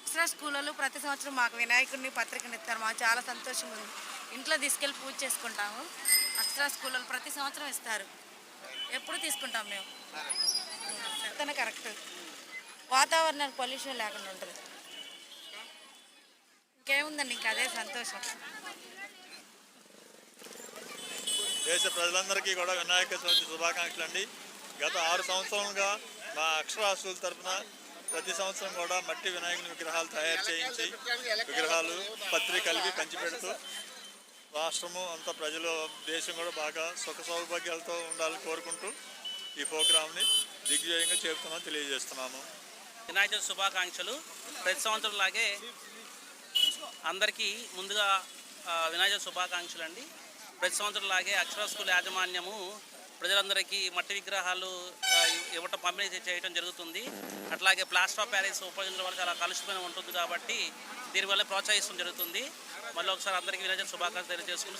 అక్షర స్కూళ్ళలో ప్రతి సంవత్సరం మాకు వినాయకుడిని పత్రికను ఇస్తారు. మాకు చాలా సంతోషంగా ఉంది. ఇంట్లో తీసుకెళ్ళి పూజ చేసుకుంటాము. అక్షర స్కూళ్ళలో ప్రతి సంవత్సరం ఇస్తారు. ఎప్పుడు తీసుకుంటాం మేము? తన కరెక్ట్. వాతావరణానికి పొల్యూషన్ లేకుండా ఉంటుంది. ఇంకేముందండి? ఇంకా అదే సంతోషం. దేశ ప్రజలందరికీ కూడా వినాయక చవితి శుభాకాంక్షలు అండి గత ఆరు సంవత్సరాలుగా మా అక్షరాస్యుల తరఫున ప్రతి సంవత్సరం కూడా మట్టి వినాయకుని విగ్రహాలు తయారు చేయించి విగ్రహాలు పత్రికలిపి పంచిపెడుతూ రాష్ట్రము అంతా ప్రజలు దేశం కూడా బాగా సుఖ సౌభాగ్యాలతో ఉండాలని కోరుకుంటూ ఈ ప్రోగ్రామ్ని దిగ్విజయంగా చేరుతున్నామని తెలియజేస్తున్నాము. వినాయక శుభాకాంక్షలు. ప్రతి సంవత్సరం లాగే అందరికీ ముందుగా ఆ, వినాయక శుభాకాంక్షలు అండి ప్రతి సంవత్సరం లాగే అక్షర స్కూల్ యాజమాన్యము ప్రజలందరికీ మట్టి విగ్రహాలు ఇవ్వటం పంపిణీ చేయడం జరుగుతుంది. అట్లాగే ప్లాస్టర్ ఆఫ్ ప్యారిస్ ఉపయోగించడం వల్ల చాలా కలుషితమైన ఉంటుంది కాబట్టి దీనివల్ల ప్రోత్సహించడం జరుగుతుంది. మళ్ళీ ఒకసారి అందరికీ వినాయక శుభాకాంక్షలు తెలియజేసుకుంటూ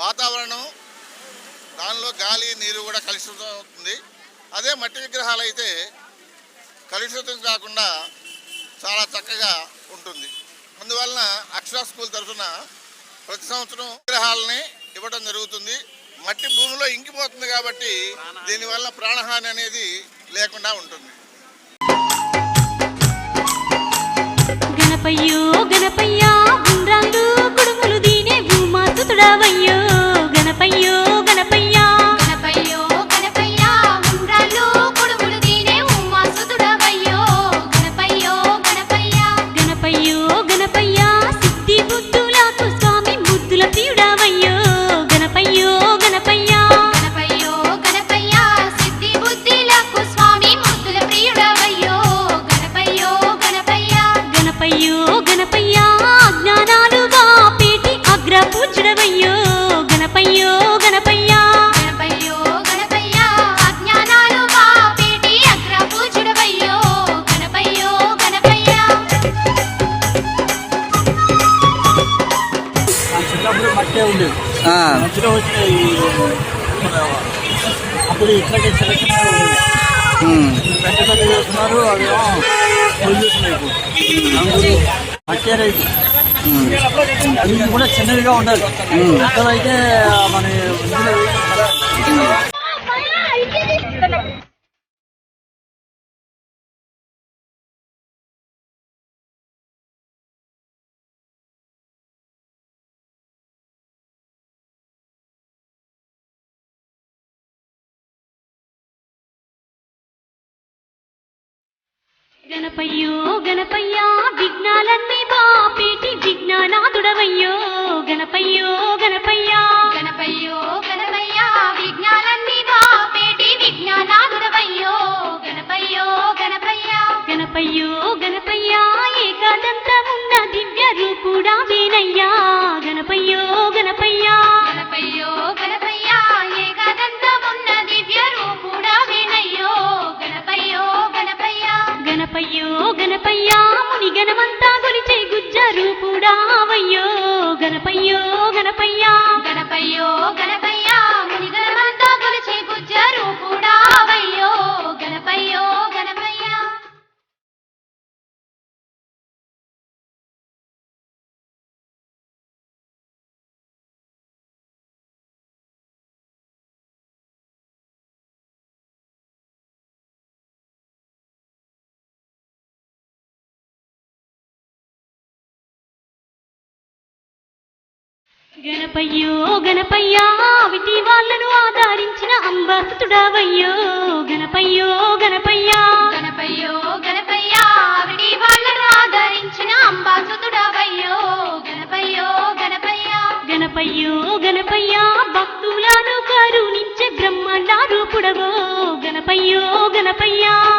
వాతావరణం దానిలో గాలి నీరు కూడా కలుషితం అవుతుంది. అదే మట్టి విగ్రహాలు అయితే కలుషితం కాకుండా చాలా చక్కగా ఉంటుంది. అందువలన అక్షర స్కూల్ తరఫున ప్రతి సంవత్సరం విగ్రహాలని ఇవ్వడం జరుగుతుంది. మట్టి భూమిలో ఇంకిపోతుంది కాబట్టి దీనివల్ల ప్రాణహాని అనేది లేకుండా ఉంటుంది. గణపయ్యో గణపయ్యా ఇట్లాగే ఉండేది పెద్ద పెద్ద చేస్తున్నారు అందరూ మట్టే రైతు అవి కూడా చిన్నవిగా ఉండాలి పెద్దవైతే మన గణపయ్యో గణపయ్యా విఘ్నాలన్నీ బాపేటి విఘ్నానాథుడవయ్యో గణపయ్యో. గణపయ్యో గణపయ్యా విటి వాళ్ళను ఆదరించిన అంబాసుతుడవయ్యో. గణపయ్యో గణపయ్యా. గణపయ్యో గణపయ్యా ఆవిడి వాళ్ళను ఆదరించిన అంబాసుతుడవయ్యో. గణపయ్యో గణపయ్యా. గణపయ్యో గణపయ్యా భక్తులను కరుణించే బ్రహ్మాండ రూపుడవో. గణపయ్యా గణపయ్యో.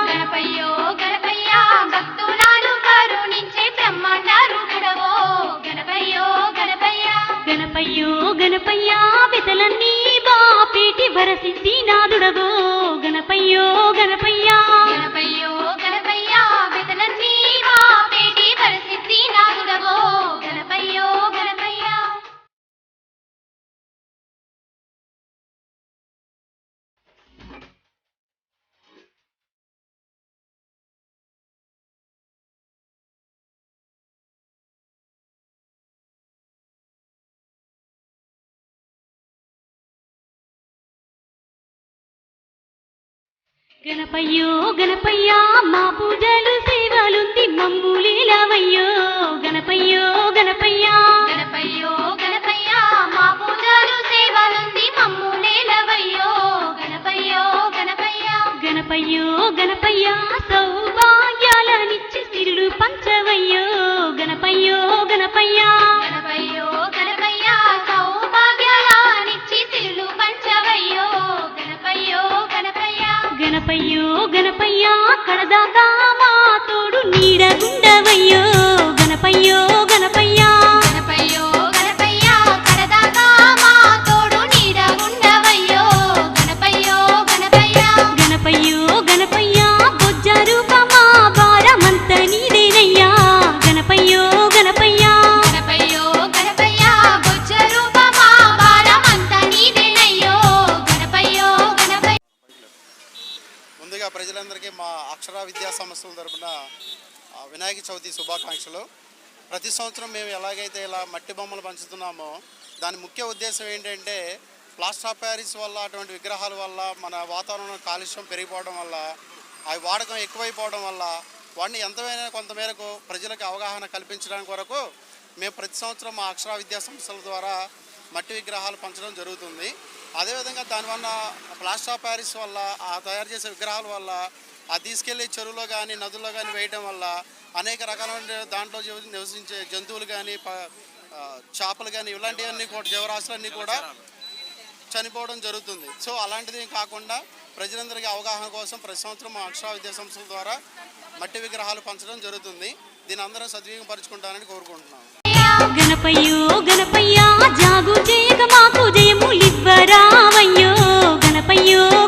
గణపయ్యో గణపయ్యా వితలన్నీ బాపేటి వరసిద్ధి నాదుడవో గణపయ్యో. గణపయ్యో గణపయ్యా మా పూజలు సేవలుంది మమ్ములేలవయ్యో గణపయ్యో గణపయ్యా. గణపయ్యో గణపయ్యా మా పూజలు సేవలుంది మమ్ము నేలవయ్యో గణపయ్యో గణపయ్యా. గణపయ్యో గణపయ్యా సౌభాగ్యాలనిచ్చి సిరులు పంచవయ్యో. గణపయ్యా గణపయ్యో. గణపయ్యా గణపయ్యో గణపయ్యా కడదాకా వినాయక చవితి శుభాకాంక్షలు. ప్రతి సంవత్సరం మేము ఎలాగైతే ఇలా మట్టి బొమ్మలు పంచుతున్నామో దాని ముఖ్య ఉద్దేశం ఏంటంటే ప్లాస్టర్ ఆఫ్ ప్యారిస్ వల్ల అటువంటి విగ్రహాల వల్ల మన వాతావరణం కాలుష్యం పెరిగిపోవడం వల్ల అవి వాడకం ఎక్కువైపోవడం వల్ల వాటిని ఎంతమైనా కొంతమేరకు ప్రజలకు అవగాహన కల్పించడానికి కొరకు మేము ప్రతి సంవత్సరం మా అక్షర విద్యా సంస్థల ద్వారా మట్టి విగ్రహాలు పంచడం జరుగుతుంది. అదేవిధంగా దానివల్ల ప్లాస్టర్ ఆఫ్ ప్యారిస్ వల్ల ఆ తయారు చేసే విగ్రహాల వల్ల ఆ తీసుకెళ్ళి చెరువులో కానీ నదుల్లో కానీ వేయడం వల్ల అనేక రకాలైన దాంట్లో నివసించే జంతువులు కానీ ప- చేపలు కానీ ఇలాంటివన్నీ కూడా జీవరాశులన్నీ కూడా చనిపోవడం జరుగుతుంది. సో అలాంటిది కాకుండా ప్రజలందరికీ అవగాహన కోసం ప్రతి సంవత్సరం మా విద్యా సంస్థల ద్వారా మట్టి విగ్రహాలు పంచడం జరుగుతుంది. దీని అందరం సద్వినియోగపరుచుకుంటారని కోరుకుంటున్నాను. గణపయ్యో గణపయ్యా జాగు మాకు జయములివ్వరావయ్యో గణపయ్యో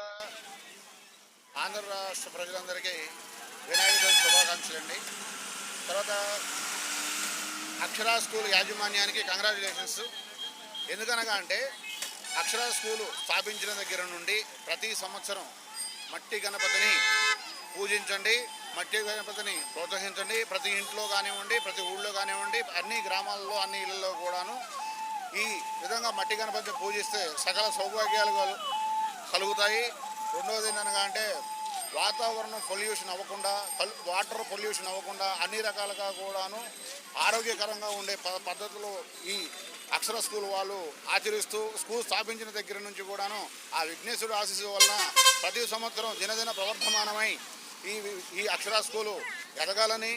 ఆంధ్ర రాష్ట్ర ప్రజలందరికీ వినాయక చవితి శుభాకాంక్షలు అండి. తర్వాత అక్షరా స్కూల్ యాజమాన్యానికి కంగ్రాచులేషన్స్. ఎందుకనగా అంటే అక్షరా స్కూలు స్థాపించిన దగ్గర నుండి ప్రతి సంవత్సరం మట్టి గణపతిని పూజించండి మట్టి గణపతిని ప్రోత్సహించండి. ప్రతి ఇంట్లో కానివ్వండి ప్రతి ఊళ్ళో కానివ్వండి అన్ని గ్రామాల్లో అన్ని ఇళ్ళలో కూడాను ఈ విధంగా మట్టి గణపతిని పూజిస్తే సకల సౌభాగ్యాలు కలుగుతాయి. రెండవది ఏంటనగా అంటే వాతావరణం పొల్యూషన్ అవ్వకుండా వాటర్ పొల్యూషన్ అవ్వకుండా అన్ని రకాలుగా కూడాను ఆరోగ్యకరంగా ఉండే ప పద్ధతులు ఈ అక్షర స్కూల్ వాళ్ళు ఆచరిస్తూ స్కూల్ స్థాపించిన దగ్గర నుంచి కూడాను ఆ విఘ్నేశ్వరుడు ఆశీస్సు వలన ప్రతి సంవత్సరం దినదిన ప్రవర్ధమానమై ఈ ఈ అక్షర స్కూలు ఎదగాలని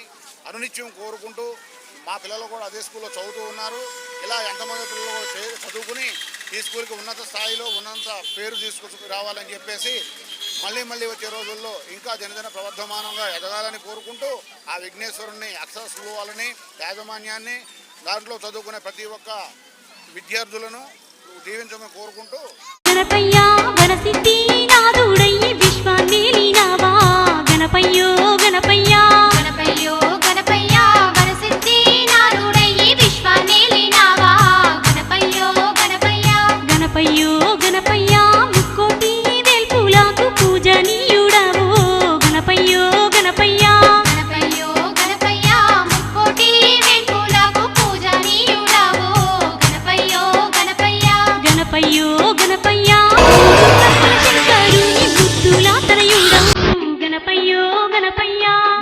అనునిత్యం కోరుకుంటూ మా పిల్లలు కూడా అదే స్కూల్లో చదువుతూ ఉన్నారు. ఇలా ఎంతమంది పిల్లలు చదువుకుని ఈ స్కూల్కి ఉన్నత స్థాయిలో ఉన్నంత పేరు తీసుకు రావాలని చెప్పేసి మళ్ళీ మళ్ళీ వచ్చే రోజుల్లో ఇంకా దినదిన ప్రవర్ధమానంగా ఎదగాలని కోరుకుంటూ ఆ విఘ్నేశ్వరుణ్ణి అక్షర సులువాలని యాజమాన్యాన్ని దాంట్లో చదువుకునే ప్రతి ఒక్క విద్యార్థులను దీవించమని కోరుకుంటూ గణపయ్యా.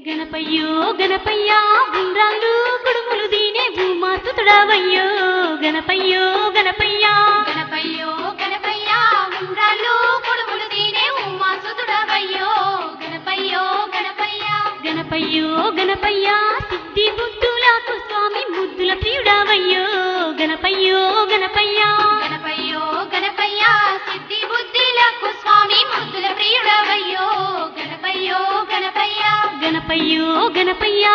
గణపయ్యో గణపయ్యా ఉండ్రాళ్ళు కుడుములు దీనే భూమాసుతుడవయ్యో గణపయ్యో గణపయ్యా. గణపయ్యో గణపయ్యా కొడుములు దీనే గణపయ్యో గణపయ్యా. గణపయ్యో గణపయ్యా సిద్ధి బుద్ధులకు స్వామి ముద్దుల ప్రియుడవయ్యో. స్వామి ప్రియుడవయ్యో గణపయ్యో గణపయ్యా గణపయ్యో గణపయ్యా.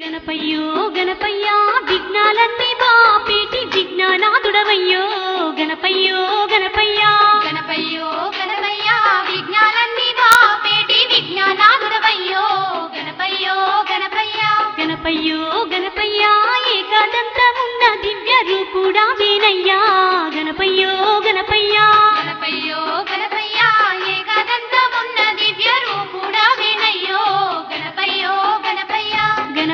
గణపయ్యో గణపయ్యా విఘ్నాలన్నీ బాపేటి విజ్ఞానాదుడవయ్యో గణపయ్యో గణపయ్యా. గణపయ్యో గణపయ్యా విజ్ఞానాన్ని బాపేటి విజ్ఞానాదుడవయ్యో గణపయ్యో గణపయ్యా. గణపయ్యో గణపయ్యా ఏకాదంతమున్న దివ్య రూపుడా వేనయ్యా గణపయ్యో గణపయ్యా. గణపయ్యో గణపయ్యా.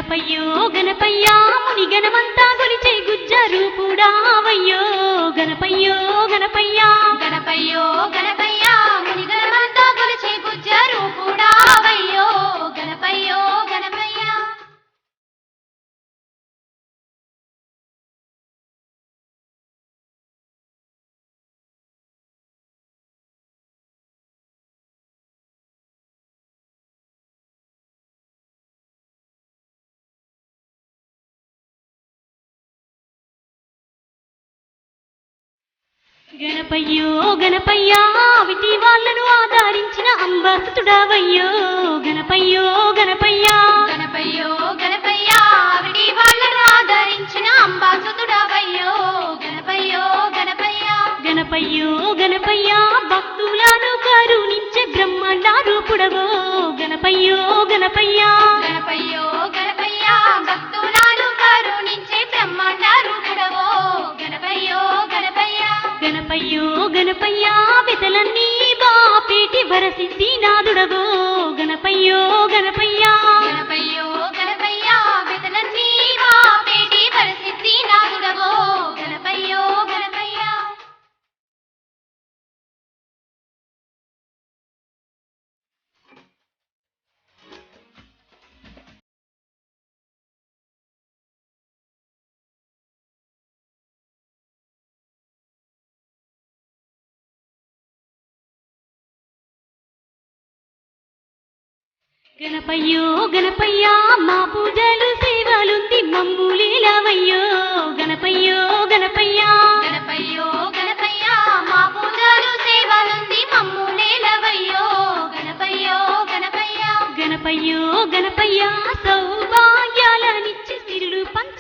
గణపయ్యో గణపయ్యా ముని గణమంతా గొలిచే గుజ్జ రూపుడావయ్యో. గణపయ్యో గణపయ్యా గణపయ్యో గణపయ్యా. గణపయ్యో గణపయ్యా విటి వాళ్ళను ఆదరించిన అంబాసుతుడవయ్యో గణపయ్యో గణపయ్యా. గణపయ్యో గణపయ్యా విడి వాళ్ళను ఆదరించిన అంబాసుతుడవయ్యో గణపయ్యో గణపయ్యా. గణపయ్యో గణపయ్యా భక్తులను కరుణించే బ్రహ్మాండ రూపుడవో గణపయ్యో గణపయ్యా. గణపయ్యో బాపేటి వరసిద్ధి గణపయ్యో. గణపయ్యో గణపయ్యా మా పూజలు సేవలుంది మమ్ములీలవయ్యో గణపయ్యో గణపయ్యా. గణపయ్యో గణపయ్యా మా పూజలు సేవలుంది మమ్ములీలవయ్యో గణపయ్యో గణపయ్యా. గణపయ్యో గణపయ్యా సౌభాగ్యాలనిచ్చి సిరులు పంచ